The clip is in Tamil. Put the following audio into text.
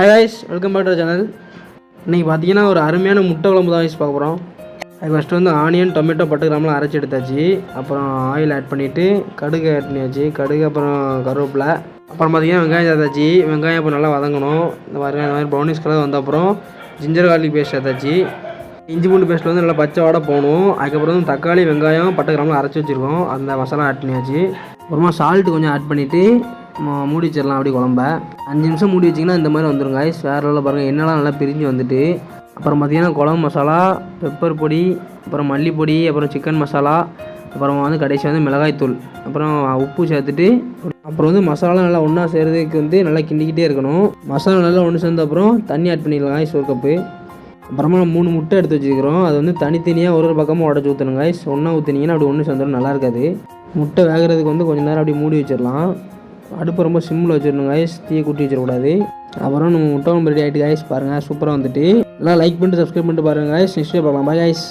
Hi guys welcome back to channel இன்றைக்கி பார்த்தீங்கன்னா ஒரு அருமையான முட்டை குழம்பு தான் வயசு பார்க்க போகிறோம் அது ஃபஸ்ட்டு வந்து ஆனியன் டொமேட்டோ பட்டு கிராமில் அரைச்சி எடுத்தாச்சு. அப்புறம் ஆயில் ஆட் பண்ணிவிட்டு கடுகு ஆட் பண்ணியாச்சு. கடுகு அப்புறம் கருவேப்பிலை. அப்புறம் பார்த்தீங்கன்னா வெங்காயம் சேர்த்தாச்சு. வெங்காயம் அப்புறம் நல்லா வதங்கணும். இந்த மாதிரி இந்த மாதிரி ப்ரௌனிஸ் கலர் வந்த அப்புறம் ஜிஞ்சர் கார்லிக் பேஸ்ட் சேர்த்தாச்சு. இஞ்சி பூண்டு பேஸ்ட்டில் வந்து நல்லா பச்சை வாட போகணும் அதுக்கப்புறம் வந்து தக்காளி வெங்காயம் பட்டை கிராமில் அரைச்சி வச்சுருக்கோம். அந்த மசாலா ஆட் பண்ணியாச்சு. அப்புறமா சால்ட்டு கொஞ்சம் ஆட் பண்ணிவிட்டு மூடி வச்சிடலாம் அப்படி குழம்ப. அஞ்சு நிமிஷம் மூடி வச்சிங்கன்னா இந்த மாதிரி வந்துடும் காய்ஸ் வேறு லெவலில் பாருங்கள் என்னெல்லாம் நல்லா பிரிஞ்சு வந்துட்டு அப்புறம் பார்த்தீங்கன்னா குழம்பு மசாலா பெப்பர் பொடி அப்புறம் மல்லிப்பொடி அப்புறம் சிக்கன் மசாலா அப்புறம் வந்து கடைசி வந்து மிளகாய்த்தூள் அப்புறம் உப்பு சேர்த்துட்டு அப்புறம் வந்து மசாலா நல்லா ஒன்றா சேர்றதுக்கு வந்து நல்லா கிண்டிக்கிட்டே இருக்கணும். மசாலா நல்லா ஒன்று சேர்ந்த அப்புறம் தண்ணி ஆட் பண்ணிடலாம் காய்ஸ் ஒரு கப்பு அப்புறமா மூணு முட்டை எடுத்து வச்சுக்கிறோம் அது வந்து தனித்தனியாக ஒரு ஒரு பக்கமாக உடச்சி ஊற்றணும் காய்ஸ் ஒன்றா ஊற்றினீங்கன்னா அப்படி ஒன்று சேர்ந்துடும் நல்லா இருக்காது. முட்டை வேகிறதுக்கு வந்து கொஞ்ச நேரம் அப்படி மூடி வச்சிடலாம். அடுப்பு ரொம்ப சிம்மில் வச்சிடணும் guys தீயை கூட்டி வச்சிடக்கூடாது அப்புறம் நம்ம முட்டை குழம்பு ரெடி ஆகிட்டு guys பாருங்கள் சூப்பராக வந்துட்டு எல்லாம் லைக் பண்ணிட்டு சப்ஸ்கிரைப் பண்ணிட்டு பாருங்கள் guys நெக்ஸ்ட் பார்க்கலாம் பாய் guys